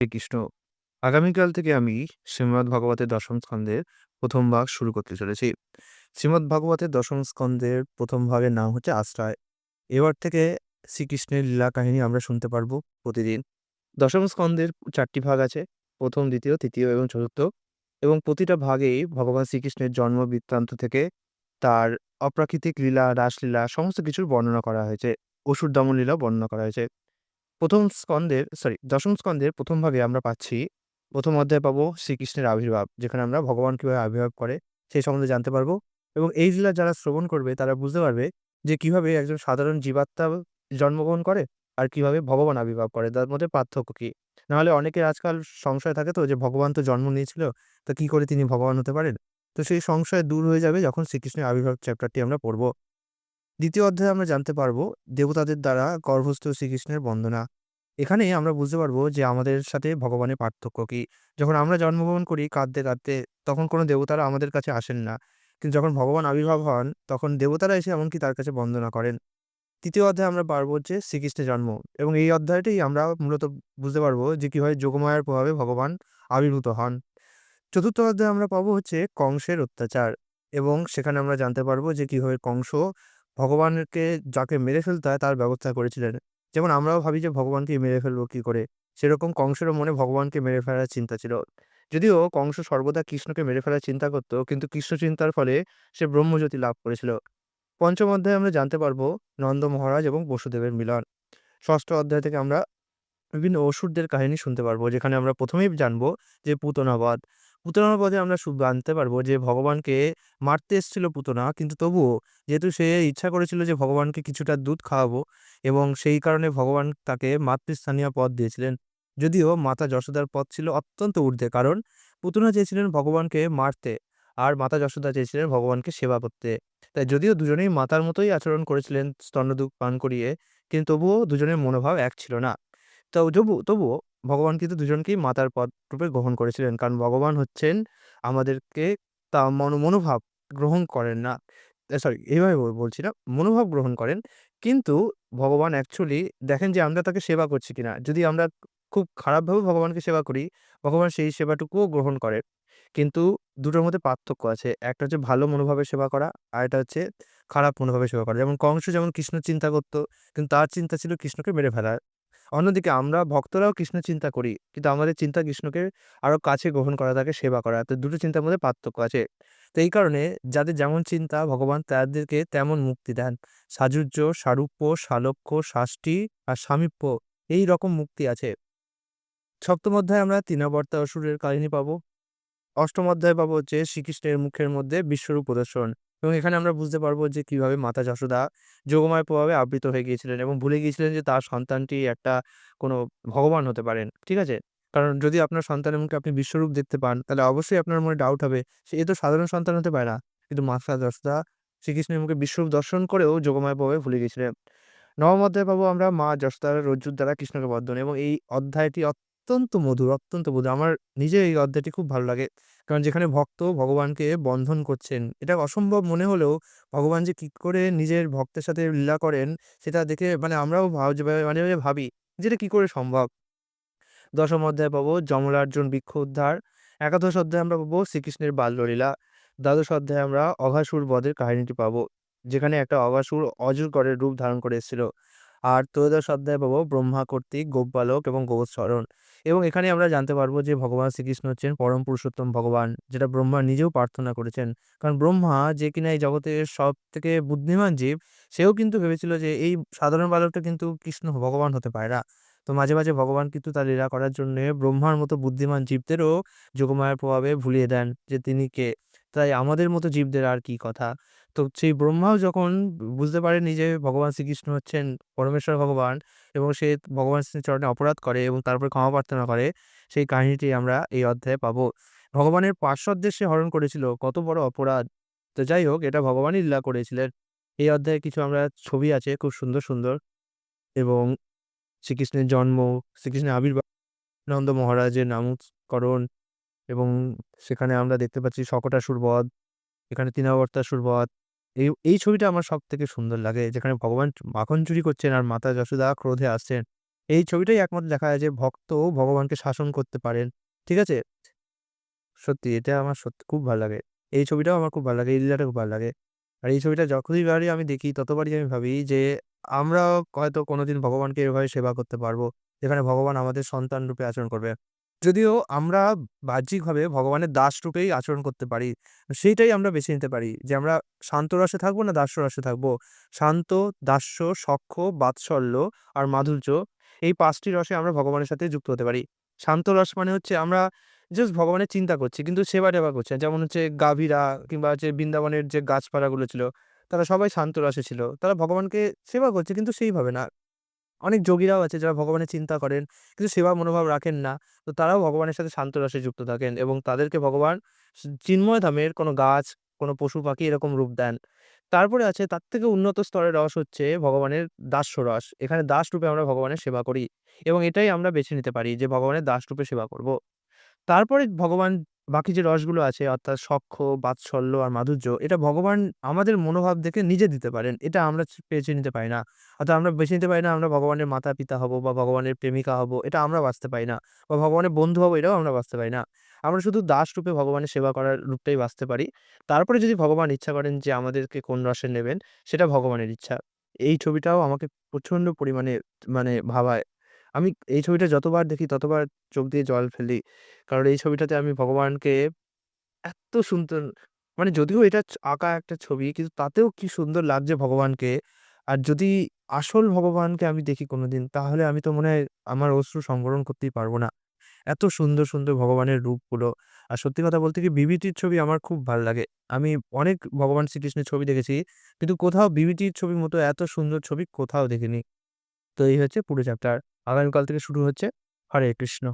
শ্রীকৃষ্ণ। আগামীকাল থেকে আমি শ্রীমদ্ ভাগবতের দশম স্কন্ধের প্রথম ভাগ শুরু করতে চলেছি। শ্রীমদ্ ভাগবতের দশম স্কন্ধের প্রথম ভাগের নাম হচ্ছে আশ্রয়। এবার থেকে শ্রীকৃষ্ণের লীলা কাহিনী আমরা শুনতে পারব প্রতিদিন। দশম স্কন্ধের চারটি ভাগ আছে, প্রথম, দ্বিতীয়, তৃতীয় এবং চতুর্থ। এবং প্রতিটা ভাগেই ভগবান শ্রীকৃষ্ণের জন্ম বৃত্তান্ত থেকে তার অপ্রাকৃতিক লীলা, রাসলীলা, সমস্ত কিছুর বর্ণনা করা হয়েছে। অসুর দমন লীলা বর্ণনা করা হয়েছে। প্রথম স্কন্ধের সরি দশম স্কন্ধের প্রথম ভাগে আমরা পাচ্ছি, প্রথম অধ্যায়ে পাবো শ্রীকৃষ্ণের আবির্ভাব, যেখানে আমরা ভগবান কীভাবে আবির্ভাব করে সেই সম্বন্ধে জানতে পারব এবং এই লীলা যারা শ্রবণ করবে তারা বুঝতে পারবে যে কীভাবে একজন সাধারণ জীবাত্মা জন্মগ্রহণ করে আর কীভাবে ভগবান আবির্ভাব করে, তার মধ্যে পার্থক্য কী? নাহলে অনেকের আজকাল সংশয় থাকে তো যে ভগবান তো জন্ম নিয়েছিল, তা কি করে তিনি ভগবান হতে পারেন? তো সেই সংশয় দূর হয়ে যাবে যখন শ্রীকৃষ্ণের আবির্ভাব চ্যাপ্টারটি আমরা পড়ব। দ্বিতীয় অধ্যায়ে আমরা জানতে পারব দেবতাদের দ্বারা গর্ভস্থ শ্রীকৃষ্ণের বন্দনা। এখানে আমরা বুঝতে পারব যে আমাদের সাথে ভগবানের পার্থক্য কি। যখন আমরা জন্মগ্রহণ করি কাঁদতে কাঁদতে তখন কোনো দেবতারা আমাদের কাছে আসেন না। কিন্তু যখন ভগবান আবির্ভাব হন তখন দেবতারা এসে এমনকি তার কাছে বন্দনা করেন। তৃতীয় অধ্যায়ে আমরা পারব যে শ্রীকৃষ্ণের জন্ম এবং এই অধ্যায়টাই আমরা মূলত বুঝতে পারব যে কীভাবে যোগমায়ার প্রভাবে ভগবান আবির্ভূত হন। চতুর্থ অধ্যায়ে আমরা পাবো হচ্ছে কংসের অত্যাচার এবং সেখানে আমরা জানতে পারব যে কীভাবে কংস ভগবানকে যাকে মেরে ফেলতে হয় তার ব্যবস্থা করেছিলেন। যেমন আমরাও ভাবি যে ভগবানকে মেরে ফেলব কী করে? সেরকম কংসেরও মনে ভগবানকে মেরে ফেলার চিন্তা ছিল। যদিও কংস সর্বদা কৃষ্ণকে মেরে ফেলার চিন্তা করতো, কিন্তু কৃষ্ণ চিন্তার ফলে সে ব্রহ্মজ্যোতি লাভ করেছিল। পঞ্চম অধ্যায়ে আমরা জানতে পারব নন্দ মহারাজ এবং বসুদেবের মিলন। ষষ্ঠ অধ্যায় থেকে আমরা বিভিন্ন অসুরদের কাহিনী শুনতে পারব, যেখানে আমরা প্রথমেই জানব যে পুতনাবাদ। পুতনার পথে আমরা জানতে পারব যে ভগবানকে মারতে এসেছিল পুতনা। কিন্তু তবুও যেহেতু সে ইচ্ছা করেছিল যে ভগবানকে কিছুটা দুধ খাওয়াবো এবং সেই কারণে ভগবান তাকে মাতৃস্থানীয় পথ দিয়েছিলেন। যদিও মাতা যশোদার পথ ছিল অত্যন্ত ঊর্ধ্বে কারণ পুতনা চেয়েছিলেন ভগবানকে মারতে আর মাতা যশোদা চেয়েছিলেন ভগবানকে সেবা করতে। তাই যদিও দুজনেই মাতার মতোই আচরণ করেছিলেন স্তন্যদুধ পান করিয়ে, কিন্তু তবুও দুজনের মনোভাব এক ছিল না। তো তবু তবুও ভগবান কিন্তু দুজনকেই মাতার পদ রূপে গ্রহণ করেছিলেন। কারণ ভগবান হচ্ছেন আমাদেরকে তা মনো, মনোভাব গ্রহণ করেন না। সরি এইভাবে বলছি না, মনোভাব গ্রহণ করেন। কিন্তু ভগবান অ্যাকচুয়ালি দেখেন যে আমরা তাকে সেবা করছি কিনা। যদি আমরা খুব খারাপভাবে ভগবানকে সেবা করি, ভগবান সেই সেবাটুকুও গ্রহণ করেন কিন্তু দুটোর মধ্যে পার্থক্য আছে। একটা হচ্ছে ভালো মনোভাবে সেবা করা, আর এটা হচ্ছে খারাপ মনোভাবে সেবা করা। যেমন কংস যেমন কৃষ্ণ চিন্তা করতো, কিন্তু তার চিন্তা ছিল কৃষ্ণকে মেরে ফেলার। অন্যদিকে আমরা ভক্তরাও কৃষ্ণ চিন্তা করি, কিন্তু আমাদের চিন্তা কৃষ্ণকে আরও কাছে গ্রহণ করা, তাকে সেবা করা, তো দুটো চিন্তার মধ্যে পার্থক্য আছে। তো এই কারণে যাদের যেমন চিন্তা ভগবান তাদেরকে তেমন মুক্তি দেন। সাজুজ্য সারূপ্য সালক্ষ্য শাস্তি আর সামীপ্য এই রকম মুক্তি আছে। সপ্তম অধ্যায়ে আমরা তৃণাবর্তা অসুরের কাহিনী পাবো। অষ্টম অধ্যায় পাবো হচ্ছে শ্রীকৃষ্ণের মুখের মধ্যে বিশ্বরূপ প্রদর্শন। এবং এখানে আমরা বুঝতে পারব যে কীভাবে মাতা যশোদা যোগমায় প্রভাবে আবৃত হয়ে গিয়েছিলেন এবং ভুলে গিয়েছিলেন যে তার সন্তানটি একটা কোনো ভগবান হতে পারেন, ঠিক আছে? কারণ যদি আপনার সন্তানের মুখে আপনি বিশ্বরূপ দেখতে পান, তাহলে অবশ্যই আপনার মনে ডাউট হবে সে এ তো সাধারণ সন্তান হতে পারে না। কিন্তু মাতা যশোদা শ্রীকৃষ্ণের মুখে বিশ্বরূপ দর্শন করেও যোগমায় প্রভাবে ভুলে গিয়েছিলেন। নবম অধ্যায় পাবো আমরা মা যশোদার রজ্জুর দ্বারা কৃষ্ণকে বর্ধন এবং এই অধ্যায়টি অত্যন্ত মধুর অত্যন্ত মধুর। আমার নিজের এই অধ্যায়টি খুব ভালো লাগে। কারণ যেখানে ভক্ত ভগবানকে বন্ধন করছেন, এটা অসম্ভব মনে হলেও ভগবান যে কী করে নিজের ভক্তের সাথে লীলা করেন, সেটা দেখে মানে আমরাও যে মাঝে ভাবি যে এটা কী করে সম্ভব। দশম অধ্যায় পাবো যমলার্জুন বৃক্ষ উদ্ধার। একাদশ অধ্যায় আমরা পাবো শ্রীকৃষ্ণের বাল্যলীলা। দ্বাদশ অধ্যায়ে আমরা অঘাসুর বধের কাহিনীটি পাবো, যেখানে একটা অঘাসুর অজগরের রূপ ধারণ করে এসেছিল। আর ত্রয়োদশ অধ্যায়ে পাবো ব্রহ্মা কর্তৃক গোপবালক এবং গোবৎসরণ এবং এখানে আমরা জানতে পারব যে ভগবান শ্রীকৃষ্ণ হচ্ছেন পরম পুরুষোত্তম ভগবান, যেটা ব্রহ্মা নিজেও প্রার্থনা করেছেন। কারণ ব্রহ্মা যে কিনা এই জগতের সব থেকে বুদ্ধিমান জীব, সেও কিন্তু ভেবেছিল যে এই সাধারণ বালকটা কিন্তু কৃষ্ণ ভগবান হতে পারে না। তো মাঝে মাঝে ভগবান কিন্তু তার লীলা করার জন্য ব্রহ্মার মতো বুদ্ধিমান জীবদেরও যোগমায়ার প্রভাবে ভুলিয়ে দেন যে তিনি কে। তাই আমাদের মতো জীবদের আর কি কথা? তো সেই ব্রহ্মাও যখন বুঝতে পারেনি যে ভগবান শ্রীকৃষ্ণ হচ্ছেন পরমেশ্বর ভগবান এবং সে ভগবান চরণে অপরাধ করে এবং তারপরে ক্ষমা প্রার্থনা করে, সেই কাহিনীটি আমরা এই অধ্যায়ে পাবো। ভগবানের পার্শ্বদের সে হরণ করেছিল, কত বড় অপরাধ। তো যাই হোক, এটা ভগবানই লীলা করেছিলেন। এই অধ্যায়ে কিছু আমরা ছবি আছে, খুব সুন্দর সুন্দর এবং শ্রীকৃষ্ণের জন্ম, শ্রীকৃষ্ণের আবির্ভাব, নন্দ মহারাজের নামকরণ এবং সেখানে আমরা দেখতে পাচ্ছি শকটাসুর বধ। এখানে তৃণাবর্তাসুর বধ এই এই ছবিটা আমার সব থেকে সুন্দর লাগে, যেখানে ভগবান মাখন চুরি করছেন আর মাতা যশোদা ক্রোধে আসছেন এই ছবিটাই একমাত্র দেখা যায় যে ভক্ত ভগবানকে শাসন করতে পারেন। ঠিক আছে? সত্যি, এটা আমার সত্যি খুব ভালো লাগে। এই ছবিটাও আমার খুব ভালো লাগে। এই লীলাটা খুব ভালো লাগে। আর এই ছবিটা যতই বারই আমি দেখি, ততবারই আমি ভাবি যে আমরাও হয়তো কোনোদিন ভগবানকে এভাবে সেবা করতে পারব। যেখানে ভগবান আমাদের সন্তান রূপে আচরণ করবে। যদিও আমরা বাহ্যিকভাবে ভগবানের দাস রূপেই আচরণ করতে পারি। সেইটাই আমরা বেছে নিতে পারি যে আমরা শান্ত রসে থাকব না দাস্য রসে থাকব। শান্ত, দাস্য, সখ্য, বাৎসল্য আর মাধুর্য এই পাঁচটি রসে আমরা ভগবানের সাথে যুক্ত হতে পারি। শান্ত রস মানে হচ্ছে আমরা জাস্ট ভগবানের চিন্তা করছি কিন্তু সেবা-টেবা করছে যেমন হচ্ছে গাভীরা কিংবা হচ্ছে বৃন্দাবনের যে গাছপালাগুলো ছিল তারা সবাই শান্ত রসে ছিল। তারা ভগবানকে সেবা করছে কিন্তু সেইভাবে না। অনেক যোগীরাও আছে যারা ভগবানের চিন্তা করেন কিন্তু সেবা মনোভাব রাখেন না। তো তারাও ভগবানের সাথে শান্ত রসে যুক্ত থাকেন এবং তাদেরকে ভগবান চিন্ময় ধামের কোনো গাছ, কোনো পশু-পাখি এরকম রূপ দেন। তারপরে আছে তার থেকে উন্নত স্তরের রস হচ্ছে ভগবানের দাস্য রস। এখানে দাস রূপে আমরা ভগবানের সেবা করি এবং এটাই আমরা বেছে নিতে পারি যে ভগবানের দাস রূপে সেবা করব। তারপরে ভগবান বাকি যে রসগুলো আছে অর্থাৎ সখ্য, বাৎসল্য আর মাধুর্য এটা ভগবান আমাদের মনোভাব দেখে নিজে দিতে পারেন। এটা আমরা বেছে নিতে পারি না। অর্থাৎ আমরা বেছে নিতে পারি না আমরা ভগবানের মাতা-পিতা হব বা ভগবানের প্রেমিকা হব এটা আমরা বাঁচতে পারি না। বা ভগবানের বন্ধু হব এটাও আমরা বাঁচতে পারি না। আমরা শুধু দাস রূপে ভগবানের সেবা করার রূপটাই বাঁচতে পারি। তারপরে যদি ভগবান ইচ্ছা করেন যে আমাদেরকে কোন রসে নেবেন সেটা ভগবানের ইচ্ছা। এই ছবিটাও আমাকে প্রচণ্ড পরিমাণে মানে ভাবায়। আমি এই ছবিটা যতবার দেখি ততবার চোখ দিয়ে জল ফেলি। কারণ এই ছবিটাতে আমি ভগবানকে এত্ত সুন্দর মানে যদিও এটা আঁকা একটা ছবি কিন্তু তাতেও কি সুন্দর লাগছে ভগবানকে। আর যদি আসল ভগবানকে আমি দেখি কোনোদিন তাহলে আমি তো মনে হয় আমার অশ্রু সংবরণ করতেই পারব না। এত সুন্দর, সুন্দর ভগবানের রূপগুলো। আর সত্যি কথা বলতে কি বিভূতির ছবি আমার খুব ভালো লাগে। আমি অনেক ভগবান শ্রীকৃষ্ণের ছবি দেখেছি। কিন্তু কোথাও বিভূতির ছবির মতো এত সুন্দর ছবি কোথাও দেখিনি। তো এই হচ্ছে পুরো চ্যাপ্টার। আগামীকাল থেকে শুরু হচ্ছে। হরে কৃষ্ণ।